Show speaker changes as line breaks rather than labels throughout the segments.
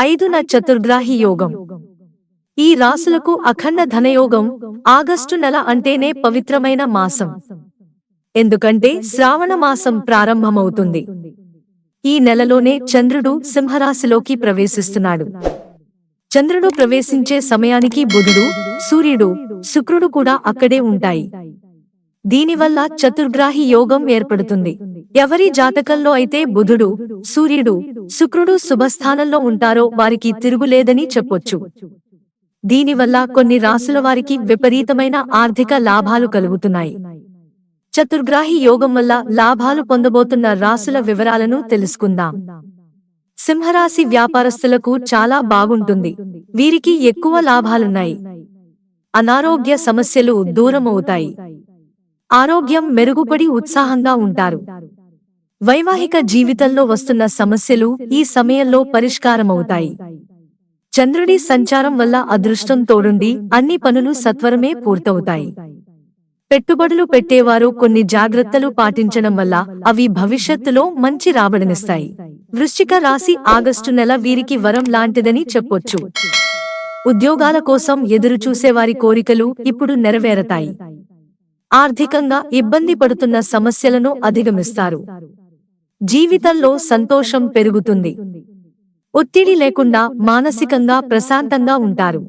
ఐదున చతుర్గ్రాహి యోగం. ఈ రాసులకు అఖండ ధనయోగం ఆగస్టు నెల అంటేనే పవిత్రమైన మాసం. ఎందుకంటే శ్రావణ మాసం ప్రారంభమవుతుంది. ఈ నెలలోనే చంద్రుడు సింహరాశిలోకి ప్రవేశిస్తున్నాడు. చంద్రుడు ప్రవేశించే సమయానికి బుధుడు సూర్యుడు శుక్రుడు కూడా అక్కడే ఉంటాయి. దీనివల్ల చతుర్గ్రాహి యోగం ఏర్పడుతుంది. ఎవరి జాతకంలో అయితే బుధుడు సూర్యుడు శుక్రుడు శుభస్థానంలో ఉంటారో వారికి తిరుగులేదని చెప్పొచ్చు. దీనివల్ల కొన్ని రాసుల వారికి విపరీతమైన ఆర్థిక లాభాలు కలుగుతున్నాయి. చతుర్గ్రాహి యోగం వల్ల లాభాలు పొందబోతున్న రాసుల వివరాలను తెలుసుకుందాం. సింహరాశి వ్యాపారస్తులకు చాలా బాగుంటుంది. వీరికి ఎక్కువ లాభాలున్నాయి. అనారోగ్య సమస్యలు దూరమవుతాయి. ఆరోగ్యం మెరుగుపడి ఉత్సాహంగా ఉంటారు. వైవాహిక జీవితంలో వస్తున్న సమస్యలు ఈ సమయంలో పరిష్కారమవుతాయి. చంద్రుడి సంచారం వల్ల అదృష్టం తోడుండి అన్ని పనులు సత్వరమే పూర్తవుతాయి. పెట్టుబడులు పెట్టేవారు కొన్ని జాగ్రత్తలు పాటించడం వల్ల అవి భవిష్యత్తులో మంచి రాబడినిస్తాయి. వృశ్చిక రాశి ఆగస్టు నెల వీరికి వరం లాంటిదని చెప్పొచ్చు. ఉద్యోగాల కోసం ఎదురుచూసేవారి కోరికలు ఇప్పుడు నెరవేరతాయి. ఆర్థికంగా ఇబ్బంది పడుతున్న సమస్యలను అధిగమిస్తారు. జీవితంలో సంతోషం పెరుగుతుంది. ఒత్తిడి లేకుండా మానసికంగా ప్రశాంతంగా ఉంటారు.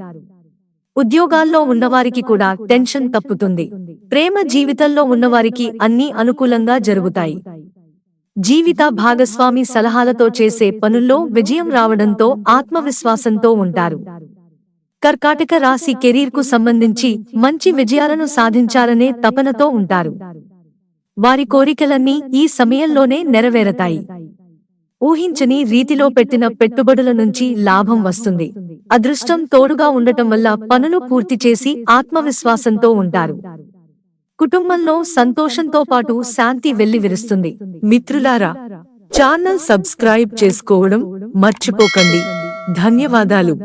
ఉద్యోగాల్లో ఉన్నవారికి కూడా టెన్షన్ తప్పుతుంది. ప్రేమ జీవితంలో ఉన్నవారికి అన్నీ అనుకూలంగా జరుగుతాయి. జీవిత భాగస్వామి సలహాలతో చేసే పనుల్లో విజయం రావడంతో ఆత్మవిశ్వాసంతో ఉంటారు. కర్కాటక రాశి కెరీర్కు సంబంధించి మంచి విజయాలను సాధించాలనే తపనతో ఉంటారు. వారి కోరికలన్నీ ఈ సమయంలోనే నెరవేరతాయి. ఊహించని రీతిలో పెట్టిన పెట్టుబడుల నుంచి లాభం వస్తుంది. అదృష్టం తోడుగా ఉండటం వల్ల పనులు పూర్తి చేసి ఆత్మవిశ్వాసంతో ఉంటారు. కుటుంబంలో సంతోషంతో పాటు శాంతి వెల్లివిరుస్తుంది. మిత్రులారా ఛానల్ సబ్స్క్రైబ్ చేసుకోవడం మర్చిపోకండి. ధన్యవాదాలు.